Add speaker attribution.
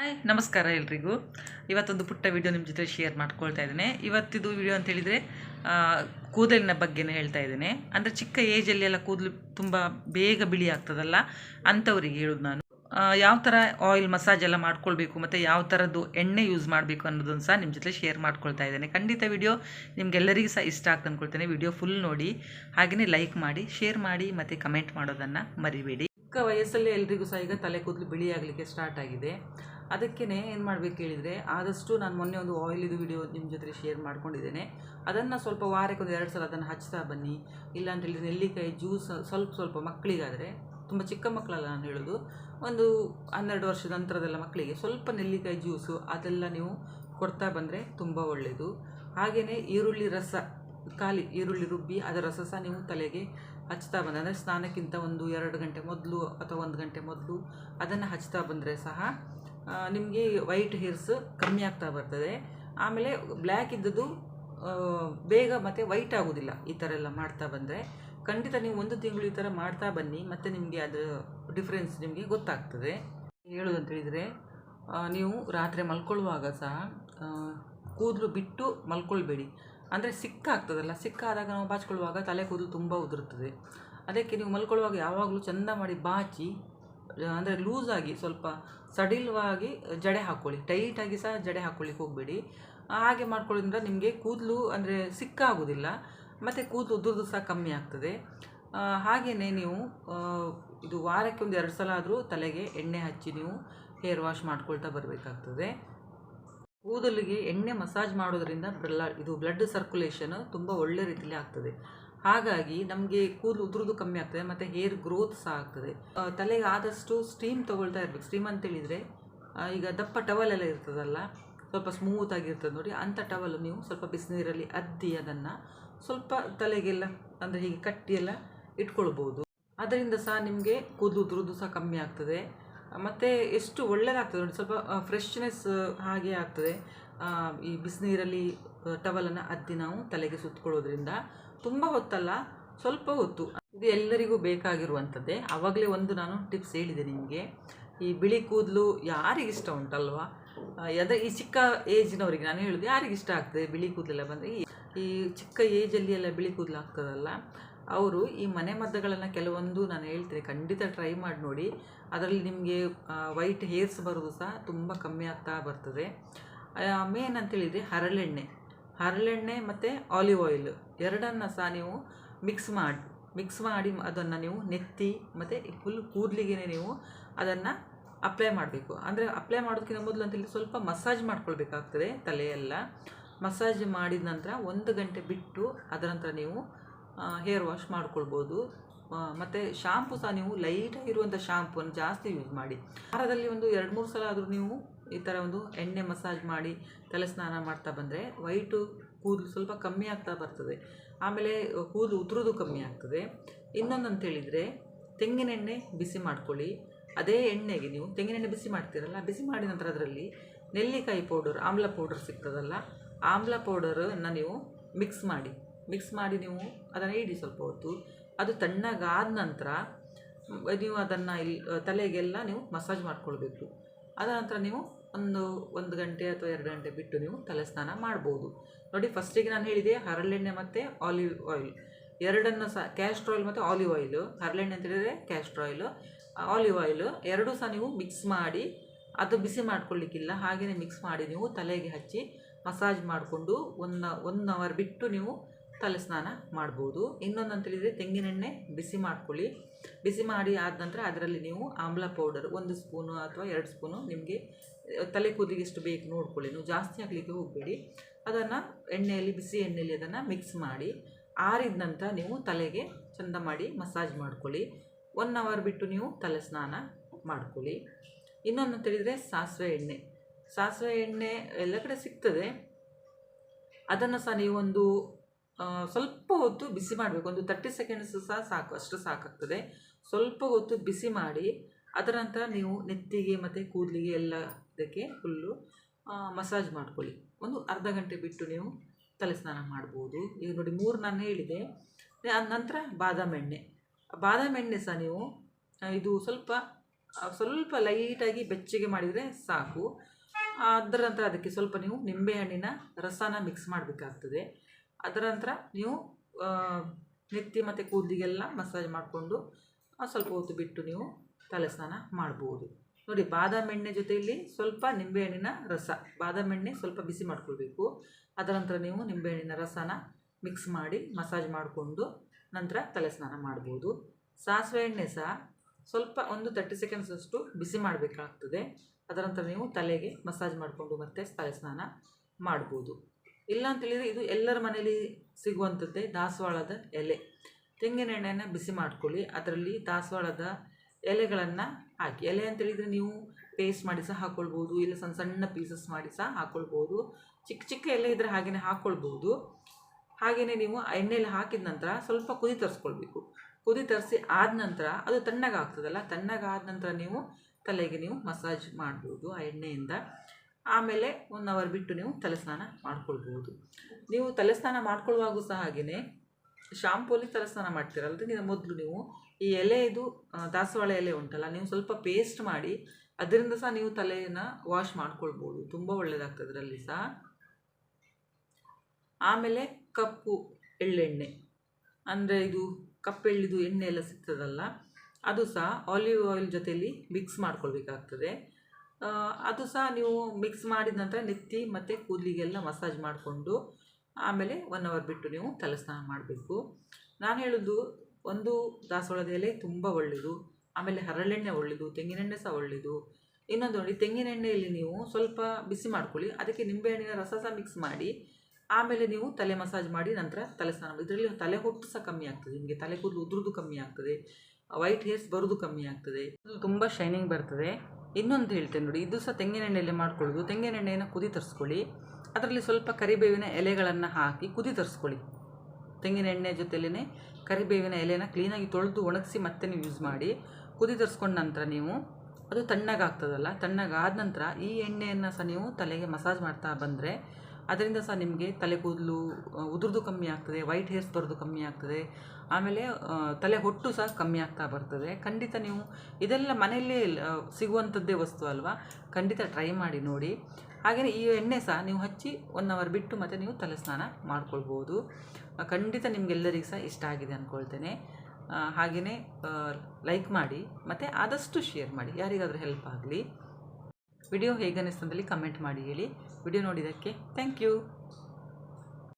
Speaker 1: Hi, ನಮಸ್ಕಾರ ಎಲ್ರಿಗೂ. ಇವತ್ತೊಂದು ಪುಟ್ಟ ವಿಡಿಯೋ ನಿಮ್ಮ ಜೊತೆ ಶೇರ್ ಮಾಡ್ಕೊಳ್ತಾ ಇದ್ದೇನೆ. ಇವತ್ತಿದು ವಿಡಿಯೋ ಅಂತ ಹೇಳಿದರೆ ಕೂದಲಿನ ಬಗ್ಗೆನೇ ಹೇಳ್ತಾ ಇದ್ದೇನೆ. ಅಂದರೆ ಚಿಕ್ಕ ಏಜಲ್ಲಿ ಎಲ್ಲ ಕೂದಲು ತುಂಬ ಬೇಗ ಬಿಳಿ ಆಗ್ತದಲ್ಲ, ಅಂಥವ್ರಿಗೆ ಹೇಳೋದು ನಾನು. ಯಾವ ಥರ ಆಯಿಲ್ ಮಸಾಜ್ ಎಲ್ಲ ಮಾಡ್ಕೊಳ್ಬೇಕು ಮತ್ತು ಯಾವ ಥರದ್ದು ಎಣ್ಣೆ ಯೂಸ್ ಮಾಡಬೇಕು ಅನ್ನೋದನ್ನು ಸಹ ನಿಮ್ಮ ಜೊತೆ ಶೇರ್ ಮಾಡ್ಕೊಳ್ತಾ ಇದ್ದೇನೆ. ಖಂಡಿತ ವಿಡಿಯೋ ನಿಮಗೆಲ್ಲರಿಗೂ ಸಹ ಇಷ್ಟ ಆಗ್ತಾ ಅಂದ್ಕೊಳ್ತೇನೆ ವಿಡಿಯೋ ಫುಲ್ ನೋಡಿ ಹಾಗೆಯೇ ಲೈಕ್ ಮಾಡಿ ಶೇರ್ ಮಾಡಿ, ಮತ್ತು ಕಮೆಂಟ್ ಮಾಡೋದನ್ನು ಮರಿಬೇಡಿ. ಚಿಕ್ಕ ವಯಸ್ಸಲ್ಲೇ ಎಲ್ರಿಗೂ ಸಹ ಈಗ ತಲೆ ಕೂದಲು ಬಿಳಿ ಆಗಲಿಕ್ಕೆ ಸ್ಟಾರ್ಟ್ ಆಗಿದೆ. ಅದಕ್ಕೇ ಏನು ಮಾಡಬೇಕು ಹೇಳಿದರೆ, ಆದಷ್ಟು ನಾನು ಮೊನ್ನೆ ಒಂದು ಆಯಿಲಿದು ವಿಡಿಯೋ ನಿಮ್ಮ ಜೊತೆ ಶೇರ್ ಮಾಡ್ಕೊಂಡಿದ್ದೇನೆ. ಅದನ್ನು ಸ್ವಲ್ಪ ವಾರಕ್ಕೆ ಒಂದು ಎರಡು ಸಲ ಅದನ್ನು ಹಚ್ತಾ ಬನ್ನಿ. ಇಲ್ಲ ಅಂತ ನೆಲ್ಲಿಕಾಯಿ ಜ್ಯೂಸ್ ಸ್ವಲ್ಪ ಸ್ವಲ್ಪ ಮಕ್ಕಳಿಗಾದರೆ, ತುಂಬ ಚಿಕ್ಕ ಮಕ್ಕಳಲ್ಲ ನಾನು ಹೇಳೋದು, ಒಂದು ಹನ್ನೆರಡು ವರ್ಷದ ನಂತರದೆಲ್ಲ ಮಕ್ಕಳಿಗೆ ಸ್ವಲ್ಪ ನೆಲ್ಲಿಕಾಯಿ ಜ್ಯೂಸು ಅದೆಲ್ಲ ನೀವು ಕೊಡ್ತಾ ಬಂದರೆ ತುಂಬ ಒಳ್ಳೆಯದು ಹಾಗೆಯೇ ಈರುಳ್ಳಿ ರಸ, ಖಾಲಿ ಈರುಳ್ಳಿ ರುಬ್ಬಿ ಅದರ ರಸ ಸಹ ನೀವು ತಲೆಗೆ ಹಚ್ತಾ ಬಂದರೆ, ಅಂದರೆ ಸ್ನಾನಕ್ಕಿಂತ ಒಂದು ಎರಡು ಗಂಟೆ ಮೊದಲು ಅಥವಾ ಒಂದು ಗಂಟೆ ಮೊದಲು ಅದನ್ನು ಹಚ್ತಾ ಬಂದರೆ ಸಹ ನಿಮಗೆ ವೈಟ್ ಹೇರ್ಸ್ ಕಮ್ಮಿ ಆಗ್ತಾ ಬರ್ತದೆ. ಆಮೇಲೆ ಬ್ಲ್ಯಾಕ್ ಇದ್ದದ್ದು ಬೇಗ ಮತ್ತು ವೈಟ್ ಆಗೋದಿಲ್ಲ ಈ ಥರ ಎಲ್ಲ ಮಾಡ್ತಾ ಬಂದರೆ. ಖಂಡಿತ ನೀವು ಒಂದು ತಿಂಗಳು ಈ ಥರ ಮಾಡ್ತಾ ಬನ್ನಿ, ಮತ್ತು ನಿಮಗೆ ಅದರ ಡಿಫ್ರೆನ್ಸ್ ನಿಮಗೆ ಗೊತ್ತಾಗ್ತದೆ. ಹೇಳೋದಂತ ಹೇಳಿದರೆ ನೀವು ರಾತ್ರಿ ಮಲ್ಕೊಳ್ಳುವಾಗ ಸಹ ಕೂದಲು ಬಿಟ್ಟು ಮಲ್ಕೊಳ್ಬೇಡಿ. ಅಂದರೆ ಸಿಕ್ಕಾಗ್ತದಲ್ಲ ಸಿಕ್ಕಾದಾಗ ನಾವು ಬಾಚಿಕೊಳ್ಳುವಾಗ ತಲೆ ಕೂದಲು ತುಂಬ ಉದುರುತ್ತದೆ ಅದಕ್ಕೆ ನೀವು ಮಲ್ಕೊಳ್ಳುವಾಗ ಯಾವಾಗಲೂ ಚೆಂದ ಮಾಡಿ ಬಾಚಿ ಅಂದರೆ ಲೂಸಾಗಿ ಸ್ವಲ್ಪ ಸಡಿಲವಾಗಿ ಜಡೆ ಹಾಕ್ಕೊಳ್ಳಿ ಟೈಟಾಗಿ ಸಹ ಜಡೆ ಹಾಕ್ಕೊಳ್ಳಿಕ್ಕೆ ಹೋಗಬೇಡಿ. ಹಾಗೆ ಮಾಡ್ಕೊಳ್ಳೋದ್ರಿಂದ ನಿಮಗೆ ಕೂದಲು ಅಂದರೆ ಸಿಕ್ಕಾಗೋದಿಲ್ಲ. ಮತ್ತು ಕೂದಲು ಉದುರ್ದು ಸಹ ಕಮ್ಮಿ ಆಗ್ತದೆ. ಹಾಗೆಯೇ ನೀವು ಇದು ವಾರಕ್ಕೆ ಒಂದು ಎರಡು ಸಲ ಆದರೂ ತಲೆಗೆ ಎಣ್ಣೆ ಹಚ್ಚಿ ನೀವು ಹೇರ್ ವಾಶ್ ಮಾಡ್ಕೊಳ್ತಾ ಬರಬೇಕಾಗ್ತದೆ. ಕೂದಲಿಗೆ ಎಣ್ಣೆ ಮಸಾಜ್ ಮಾಡೋದ್ರಿಂದ ಬ್ಲ ಇದು ಬ್ಲಡ್ ಸರ್ಕ್ಯುಲೇಷನ್ ತುಂಬ ಒಳ್ಳೆ ರೀತಿಯಲ್ಲಿ ಆಗ್ತದೆ. ಹಾಗಾಗಿ ನಮಗೆ ಕೂದಲು ಉದುರುದು ಕಮ್ಮಿ ಆಗ್ತದೆ, ಮತ್ತು ಹೇರ್ ಗ್ರೋತ್ ಸಹ ಆಗ್ತದೆ. ತಲೆಗೆ ಆದಷ್ಟು ಸ್ಟೀಮ್ ತೊಗೊಳ್ತಾ ಇರಬೇಕು. ಸ್ಟೀಮ್ ಅಂತ ಹೇಳಿದರೆ ಈಗ ದಪ್ಪ ಟವಲ್ ಎಲ್ಲ ಇರ್ತದಲ್ಲ, ಸ್ವಲ್ಪ ಸ್ಮೂತ್ ಆಗಿರ್ತದೆ ನೋಡಿ ಅಂಥ ಟವಲ್ ನೀವು ಸ್ವಲ್ಪ ಬಿಸಿನೀರಲ್ಲಿ ಅದ್ದಿ ಅದನ್ನು, ಸ್ವಲ್ಪ ತಲೆಗೆಲ್ಲ, ಅಂದರೆ ಹೀಗೆ ಕಟ್ಟಿ ಎಲ್ಲ ಇಟ್ಕೊಳ್ಬೋದು. ಅದರಿಂದ ಸಹ ನಿಮಗೆ ಕೂದಲು ಉದುರುದು ಸಹ ಕಮ್ಮಿ ಆಗ್ತದೆ. ಮತ್ತು ಎಷ್ಟು ಒಳ್ಳೆಯದಾಗ್ತದೆ ನೋಡಿ, ಸ್ವಲ್ಪ ಫ್ರೆಶ್ನೆಸ್ ಹಾಗೆ ಆಗ್ತದೆ. ಈ ಬಿಸಿನೀರಲ್ಲಿ ಟವಲನ್ನು ಅದ್ದಿ ನಾವು ತಲೆಗೆ ಸುತ್ತಕೊಳ್ಳೋದ್ರಿಂದ ತುಂಬ ಹೊತ್ತಲ್ಲ, ಸ್ವಲ್ಪ ಹೊತ್ತು. ಇದು ಎಲ್ಲರಿಗೂ ಬೇಕಾಗಿರುವಂಥದ್ದೇ. ಆವಾಗಲೇ ಒಂದು ನಾನು ಟಿಪ್ಸ್ ಹೇಳಿದೆ ನಿಮಗೆ. ಈ ಬಿಳಿ ಕೂದಲು ಯಾರಿಗಿಷ್ಟ ಉಂಟಲ್ವಾ? ಅದೇ ಈ ಚಿಕ್ಕ ಏಜ್ನವರಿಗೆ ನಾನು ಹೇಳೋದು ಯಾರಿಗಿಷ್ಟ ಆಗ್ತದೆ ಬಿಳಿ ಕೂದಲೆಲ್ಲ ಬಂದರೆ? ಈ ಚಿಕ್ಕ ಏಜಲ್ಲಿ ಎಲ್ಲ ಬಿಳಿ ಕೂದಲು ಆಗ್ತದಲ್ಲ, ಅವರು ಈ ಮನೆ ಮದ್ದುಗಳನ್ನು ಕೆಲವೊಂದು ನಾನು ಹೇಳ್ತೇನೆ, ಖಂಡಿತ ಟ್ರೈ ಮಾಡಿ ನೋಡಿ. ಅದರಲ್ಲಿ ನಿಮಗೆ ವೈಟ್ ಹೇರ್ಸ್ ಬರೋದು ಸಹ ತುಂಬ ಕಮ್ಮಿ ಆಗ್ತಾ ಬರ್ತದೆ. ಮೇನ್ ಅಂತೇಳಿದರೆ ಹರಳೆಣ್ಣೆ. ಹರಳೆಣ್ಣೆ ಮತ್ತು ಆಲಿವ್ ಆಯಿಲ್ ಎರಡನ್ನು ಸಹ ನೀವು ಮಿಕ್ಸ್ ಮಾಡಿ ಮಿಕ್ಸ್ ಮಾಡಿ ಅದನ್ನು ನೀವು ನೆತ್ತಿ ಮತ್ತು ಫುಲ್ ಕೂದಲಿಗೆ ನೀವು ಅದನ್ನು ಅಪ್ಲೈ ಮಾಡಬೇಕು. ಅಂದರೆ ಅಪ್ಲೈ ಮಾಡೋದಕ್ಕಿಂತ ಮೊದಲು ಅಂತೇಳಿ ಸ್ವಲ್ಪ ಮಸಾಜ್ ಮಾಡ್ಕೊಳ್ಬೇಕಾಗ್ತದೆ ತಲೆಯೆಲ್ಲ. ಮಸಾಜ್ ಮಾಡಿದ ನಂತರ ಒಂದು ಗಂಟೆ ಬಿಟ್ಟು ಅದರ ನಂತರ ನೀವು ಹೇರ್ ವಾಶ್ ಮಾಡ್ಕೊಳ್ಬೋದು. ಮತ್ತು ಶಾಂಪು ಸಹ ನೀವು ಲೈಟಾಗಿರುವಂಥ ಶಾಂಪುವನ್ನು ಜಾಸ್ತಿ ಯೂಸ್ ಮಾಡಿ. ವಾರದಲ್ಲಿ ಒಂದು ಎರಡು ಮೂರು ಸಲ ಆದರೂ ನೀವು ಈ ಥರ ಒಂದು ಎಣ್ಣೆ ಮಸಾಜ್ ಮಾಡಿ ತಲೆ ಸ್ನಾನ ಮಾಡ್ತಾ ಬಂದರೆ ವೈಟು ಕೂದಲು ಸ್ವಲ್ಪ ಕಮ್ಮಿ ಆಗ್ತಾ ಬರ್ತದೆ. ಆಮೇಲೆ ಕೂದಲು ಉದುರೋದು ಕಮ್ಮಿ ಆಗ್ತದೆ. ಇನ್ನೊಂದು ಅಂತ ಹೇಳಿದರೆ ತೆಂಗಿನೆಣ್ಣೆ ಬಿಸಿ ಮಾಡ್ಕೊಳ್ಳಿ. ಅದೇ ಎಣ್ಣೆಗೆ ನೀವು ತೆಂಗಿನೆಣ್ಣೆ ಬಿಸಿ ಮಾಡ್ತೀರಲ್ಲ, ಬಿಸಿ ಮಾಡಿದ ನಂತರ ಅದರಲ್ಲಿ ನೆಲ್ಲಿಕಾಯಿ ಪೌಡರ್ ಆಮ್ಲ ಪೌಡರ್ ಸಿಗ್ತದಲ್ಲ, ಆಮ್ಲ ಪೌಡರನ್ನು ನೀವು ಮಿಕ್ಸ್ ಮಾಡಿ. ಮಿಕ್ಸ್ ಮಾಡಿ ನೀವು ಅದನ್ನು ಇಡಿ ಸ್ವಲ್ಪ ಹೊತ್ತು ಅದು ತಣ್ಣಗಾದ ನಂತರ ನೀವು ಅದನ್ನು ಇಲ್ಲಿ ತಲೆಗೆಲ್ಲ ನೀವು ಮಸಾಜ್ ಮಾಡ್ಕೊಳ್ಬೇಕು. ಅದರ ನಂತರ ನೀವು ಒಂದು ಒಂದು ಗಂಟೆ ಅಥವಾ ಎರಡು ಗಂಟೆ ಬಿಟ್ಟು ನೀವು ತಲೆ ಸ್ನಾನ ಮಾಡ್ಬೋದು. ನೋಡಿ ಫಸ್ಟಿಗೆ ನಾನು ಹೇಳಿದೆ ಹರಳೆಣ್ಣೆ ಮತ್ತು ಆಲಿವ್ ಆಯಿಲ್ ಎರಡನ್ನು ಸಹ ಕ್ಯಾಸ್ಟ್ರ್ ಆಯಿಲ್ ಮತ್ತು ಆಲಿವ್ ಆಯಿಲು ಹರಳೆಣ್ಣೆ ಅಂತ ಹೇಳಿದರೆ ಕ್ಯಾಸ್ಟ್ರ್ ಆಯಿಲು ಆಲಿವ್ ಆಯಿಲು ಎರಡೂ ಸಹ ನೀವು ಮಿಕ್ಸ್ ಮಾಡಿ, ಅದು ಬಿಸಿ ಮಾಡ್ಕೊಳ್ಳಿಕ್ಕಿಲ್ಲ ಹಾಗೆಯೇ ಮಿಕ್ಸ್ ಮಾಡಿ ನೀವು ತಲೆಗೆ ಹಚ್ಚಿ ಮಸಾಜ್ ಮಾಡಿಕೊಂಡು, ಒನ್ ಒನ್ ಅವರ್ ಬಿಟ್ಟು ನೀವು ತಲೆ ಸ್ನಾನ ಮಾಡ್ಬೋದು. ಇನ್ನೊಂದು ಅಂತೇಳಿದರೆ ತೆಂಗಿನೆಣ್ಣೆ ಬಿಸಿ ಮಾಡ್ಕೊಳ್ಳಿ. ಬಿಸಿ ಮಾಡಿ ಆದ ನಂತರ ಅದರಲ್ಲಿ ನೀವು ಆಮ್ಲ ಪೌಡರ್ ಒಂದು ಸ್ಪೂನು ಅಥವಾ ಎರಡು ಸ್ಪೂನು ನಿಮಗೆ ತಲೆ ಕೂದಲಿಗೆ ಎಷ್ಟು ಬೇಕು ನೋಡ್ಕೊಳ್ಳಿ. ನೀವು ಜಾಸ್ತಿ ಆಗಲಿಕ್ಕೆ ಹೋಗಬೇಡಿ. ಅದನ್ನು ಎಣ್ಣೆಯಲ್ಲಿ ಬಿಸಿ ಎಣ್ಣೆಯಲ್ಲಿ ಅದನ್ನು ಮಿಕ್ಸ್ ಮಾಡಿ ಆರಿದ ನಂತರ ನೀವು ತಲೆಗೆ ಚಂದ ಮಾಡಿ ಮಸಾಜ್ ಮಾಡ್ಕೊಳ್ಳಿ. ಒನ್ ಅವರ್ ಬಿಟ್ಟು ನೀವು ತಲೆ ಸ್ನಾನ ಮಾಡ್ಕೊಳ್ಳಿ. ಇನ್ನೊಂದು ಅಂತ ಹೇಳಿದರೆ ಸಾಸಿವೆ ಎಣ್ಣೆ. ಸಾಸಿವೆ ಎಣ್ಣೆ ಎಲ್ಲ ಕಡೆ ಸಿಗ್ತದೆ. ಅದನ್ನು ಸಹ ನೀವೊಂದು ಸ್ವಲ್ಪ ಹೊತ್ತು ಬಿಸಿ ಮಾಡಬೇಕು. ಒಂದು ತರ್ಟಿ ಸೆಕೆಂಡ್ಸ್ ಸಹ ಸಾಕು, ಅಷ್ಟು ಸಾಕಾಗ್ತದೆ. ಸ್ವಲ್ಪ ಹೊತ್ತು ಬಿಸಿ ಮಾಡಿ, ಅದರ ನಂತರ ನೀವು ನೆತ್ತಿಗೆ ಮತ್ತು ಕೂದಲಿಗೆ ಎಲ್ಲ ಇದಕ್ಕೆ ಫುಲ್ಲು ಮಸಾಜ್ ಮಾಡ್ಕೊಳ್ಳಿ. ಒಂದು ಅರ್ಧ ಗಂಟೆ ಬಿಟ್ಟು ನೀವು ತಲೆ ಸ್ನಾನ ಮಾಡ್ಬೋದು. ಈಗ ನೋಡಿ, ಮೂರು ನಾನು ಹೇಳಿದೆ. ನಂತರ ಬಾದಾಮಿ ಎಣ್ಣೆ. ಬಾದಾಮಿ ಎಣ್ಣೆ ಸಹ ನೀವು ಇದು ಸ್ವಲ್ಪ ಸ್ವಲ್ಪ ಲೈಟಾಗಿ ಬೆಚ್ಚಗೆ ಮಾಡಿದರೆ ಸಾಕು. ಅದರ ನಂತರ ಅದಕ್ಕೆ ಸ್ವಲ್ಪ ನೀವು ನಿಂಬೆಹಣ್ಣಿನ ರಸನ ಮಿಕ್ಸ್ ಮಾಡಬೇಕಾಗ್ತದೆ. ಅದರ ನಂತರ ನೀವು ನೆತ್ತಿ ಮತ್ತು ಕೂದಲಿಗೆಲ್ಲ ಮಸಾಜ್ ಮಾಡಿಕೊಂಡು ಸ್ವಲ್ಪ ಹೊತ್ತು ಬಿಟ್ಟು ನೀವು ತಲೆ ಸ್ನಾನ ಮಾಡ್ಬೋದು. ನೋಡಿ, ಬಾದಾಮಿ ಎಣ್ಣೆ ಜೊತೆಯಲ್ಲಿ ಸ್ವಲ್ಪ ನಿಂಬೆಹಣ್ಣಿನ ರಸ. ಬಾದಾಮಿ ಎಣ್ಣೆ ಸ್ವಲ್ಪ ಬಿಸಿ ಮಾಡ್ಕೊಳ್ಬೇಕು. ಅದರ ನಂತರ ನೀವು ನಿಂಬೆಹಣ್ಣಿನ ರಸನ ಮಿಕ್ಸ್ ಮಾಡಿ ಮಸಾಜ್ ಮಾಡಿಕೊಂಡು ನಂತರ ತಲೆ ಸ್ನಾನ ಮಾಡ್ಬೋದು. ಸಾಸಿವೆ ಎಣ್ಣೆ ಸಹ ಸ್ವಲ್ಪ ಒಂದು ತರ್ಟಿ ಸೆಕೆಂಡ್ಸ್ ಅಷ್ಟು ಬಿಸಿ ಮಾಡಬೇಕಾಗ್ತದೆ. ಅದರ ನಂತರ ನೀವು ತಲೆಗೆ ಮಸಾಜ್ ಮಾಡಿಕೊಂಡು ಮತ್ತೆ ತಲೆ ಸ್ನಾನ ಮಾಡ್ಬೋದು. ಇಲ್ಲ ಅಂತೇಳಿದರೆ ಇದು ಎಲ್ಲರ ಮನೇಲಿ ಸಿಗುವಂಥದ್ದೇ ದಾಸವಾಳದ ಎಲೆ. ತೆಂಗಿನ ಎಣ್ಣೆನ ಬಿಸಿ ಮಾಡ್ಕೊಳ್ಳಿ, ಅದರಲ್ಲಿ ದಾಸವಾಳದ ಎಲೆಗಳನ್ನು ಹಾಕಿ. ಎಲೆ ಅಂತೇಳಿದರೆ ನೀವು ಪೇಸ್ಟ್ ಮಾಡಿ ಸಹ ಹಾಕ್ಕೊಳ್ಬೋದು ಇಲ್ಲ ಸಣ್ಣ ಸಣ್ಣ ಪೀಸಸ್ ಮಾಡಿ ಸಹ ಹಾಕ್ಕೊಳ್ಬೋದು ಚಿಕ್ಕ ಚಿಕ್ಕ ಎಲೆ ಇದ್ದರೆ ಹಾಗೆಯೇ ಹಾಕ್ಕೊಳ್ಬೋದು ಹಾಗೆಯೇ ನೀವು ಎಣ್ಣೆಯಲ್ಲಿ ಹಾಕಿದ ನಂತರ ಸ್ವಲ್ಪ ಕುದಿ ತರಿಸ್ಕೊಳ್ಬೇಕು. ಕುದಿ ತರಿಸಿ ಆದ ನಂತರ ಅದು ತಣ್ಣಗಾಗ್ತದಲ್ಲ, ತಣ್ಣಗಾದ ನಂತರ ನೀವು ತಲೆಗೆ ನೀವು ಮಸಾಜ್ ಮಾಡ್ಬೋದು ಆ ಎಣ್ಣೆಯಿಂದ. ಆಮೇಲೆ ಒನ್ ಅವರ್ ಬಿಟ್ಟು ನೀವು ತಲೆಸ್ನಾನ ಮಾಡ್ಕೊಳ್ಬೋದು ನೀವು ತಲೆಸ್ನಾನ ಮಾಡ್ಕೊಳ್ಳುವಾಗೂ ಸಹ ಹಾಗೆಯೇ ಶಾಂಪೂಲಿ ತಲೆಸ್ನಾನ ಮಾಡ್ತೀರಲ್ಲ ಅದಕ್ಕಿಂತ ಮೊದಲು ನೀವು ಈ ಎಲೆ ಇದು ದಾಸವಾಳ ಎಲೆ ಉಂಟಲ್ಲ, ನೀವು ಸ್ವಲ್ಪ ಪೇಸ್ಟ್ ಮಾಡಿ ಅದರಿಂದ ಸಹ ನೀವು ತಲೆಯನ್ನು ವಾಶ್ ಮಾಡ್ಕೊಳ್ಬೋದು ತುಂಬ ಒಳ್ಳೆಯದಾಗ್ತದೆ ಅದರಲ್ಲಿ ಸಹ. ಆಮೇಲೆ ಕಪ್ಪು ಎಳ್ಳೆಣ್ಣೆ. ಅಂದರೆ ಇದು ಕಪ್ಪೆಳ್ಳಿದು ಎಣ್ಣೆ ಎಲ್ಲ ಸಿಗ್ತದಲ್ಲ, ಅದು ಸಹ ಆಲಿವ್ ಆಯಿಲ್ ಜೊತೆಯಲ್ಲಿ ಮಿಕ್ಸ್ ಮಾಡ್ಕೊಳ್ಬೇಕಾಗ್ತದೆ. ಅದು ಸಹ ನೀವು ಮಿಕ್ಸ್ ಮಾಡಿದ ನಂತರ ನೆತ್ತಿ ಮತ್ತು ಕೂದಲಿಗೆಲ್ಲ ಮಸಾಜ್ ಮಾಡಿಕೊಂಡು ಆಮೇಲೆ ಒನ್ ಅವರ್ ಬಿಟ್ಟು ನೀವು ತಲೆಸ್ನಾನ ಮಾಡಬೇಕು. ನಾನು ಹೇಳೋದು ಒಂದು ದಾಸವಾಳದ ಎಲೆ ತುಂಬ ಒಳ್ಳೆಯದು ಆಮೇಲೆ ಹರಳೆಣ್ಣೆ ಒಳ್ಳೆಯದು ತೆಂಗಿನೆಣ್ಣೆ ಸಹ ಒಳ್ಳೆಯದು ಇನ್ನೊಂದು ನೋಡಿ, ತೆಂಗಿನೆಣ್ಣೆಯಲ್ಲಿ ನೀವು ಸ್ವಲ್ಪ ಬಿಸಿ ಮಾಡ್ಕೊಳ್ಳಿ, ಅದಕ್ಕೆ ನಿಂಬೆಹಣ್ಣಿನ ರಸ ಸಹ ಮಿಕ್ಸ್ ಮಾಡಿ, ಆಮೇಲೆ ನೀವು ತಲೆ ಮಸಾಜ್ ಮಾಡಿ ನಂತರ ತಲೆ ಸ್ನಾನ ಇದರಲ್ಲಿ ತಲೆ ಹೊಟ್ಟು ಸಹ ಕಮ್ಮಿ ಆಗ್ತದೆ, ನಿಮಗೆ ತಲೆ ಕೂದಲು ಉದುರುದು ಕಮ್ಮಿ ಆಗ್ತದೆ ವೈಟ್ ಹೇರ್ಸ್ ಬರೋದು ಕಮ್ಮಿ ಆಗ್ತದೆ. ತುಂಬ ಶೈನಿಂಗ್ ಬರ್ತದೆ. ಇನ್ನೊಂದು ಹೇಳ್ತೇನೆ ನೋಡಿ, ಇದು ಸಹ ತೆಂಗಿನ ಎಣ್ಣೆಯಲ್ಲಿ ಮಾಡ್ಕೊಳ್ಳೋದು. ತೆಂಗಿನ ಎಣ್ಣೆಯನ್ನು ಕುದಿ ತರಿಸ್ಕೊಳ್ಳಿ. ಅದರಲ್ಲಿ ಸ್ವಲ್ಪ ಕರಿಬೇವಿನ ಎಲೆಗಳನ್ನು ಹಾಕಿ ಕುದಿ ತರಿಸ್ಕೊಳ್ಳಿ. ತೆಂಗಿನ ಎಣ್ಣೆ ಜೊತೆಲೇ ಕರಿಬೇವಿನ ಎಲೆನ ಕ್ಲೀನಾಗಿ ತೊಳೆದು ಒಣಗಿಸಿ ಮತ್ತೆ ನೀವು ಯೂಸ್ ಮಾಡಿ. ಕುದಿ ತರಿಸ್ಕೊಂಡ ನಂತರ ನೀವು, ಅದು ತಣ್ಣಗಾಗ್ತದಲ್ಲ, ತಣ್ಣಗಾದ ನಂತರ ಈ ಎಣ್ಣೆಯನ್ನು ಸಹ ನೀವು ತಲೆಗೆ ಮಸಾಜ್ ಮಾಡ್ತಾ ಬಂದರೆ ಅದರಿಂದ ಸಹ ನಿಮಗೆ ತಲೆ ಕೂದಲು ಉದುರ್ದು ಕಮ್ಮಿ ಆಗ್ತದೆ ವೈಟ್ ಹೇರ್ಸ್ ಬರೋದು ಕಮ್ಮಿ ಆಗ್ತದೆ. ಆಮೇಲೆ ತಲೆ ಹೊಟ್ಟು ಸಹ ಕಮ್ಮಿ ಆಗ್ತಾ ಬರ್ತದೆ. ಖಂಡಿತ ನೀವು ಇದೆಲ್ಲ ಮನೆಯಲ್ಲೇ ಸಿಗುವಂಥದ್ದೇ ವಸ್ತು ಅಲ್ವಾ? ಖಂಡಿತ ಟ್ರೈ ಮಾಡಿ ನೋಡಿ. ಹಾಗೆಯೇ ಈ ಎಣ್ಣೆ ಸಹ ನೀವು ಹಚ್ಚಿ ಒನ್ ಅವರ್ ಬಿಟ್ಟು ಮತ್ತೆ ನೀವು ತಲೆ ಸ್ನಾನ ಮಾಡ್ಕೊಳ್ಬೋದು ಖಂಡಿತ ನಿಮಗೆಲ್ಲರಿಗೂ ಸಹ ಇಷ್ಟ ಆಗಿದೆ ಅಂದ್ಕೊಳ್ತೇನೆ ಹಾಗೆಯೇ ಲೈಕ್ ಮಾಡಿ ಮತ್ತು ಆದಷ್ಟು ಶೇರ್ ಮಾಡಿ. ಯಾರಿಗಾದರೂ ಹೆಲ್ಪ್ ಆಗಲಿ. ವಿಡಿಯೋ ಹೇಗನ್ನಿಸ್ತಂದಲ್ಲಿ ಕಮೆಂಟ್ ಮಾಡಿ ಹೇಳಿ. ವಿಡಿಯೋ ನೋಡಿದ್ದಕ್ಕೆ ಥ್ಯಾಂಕ್ ಯು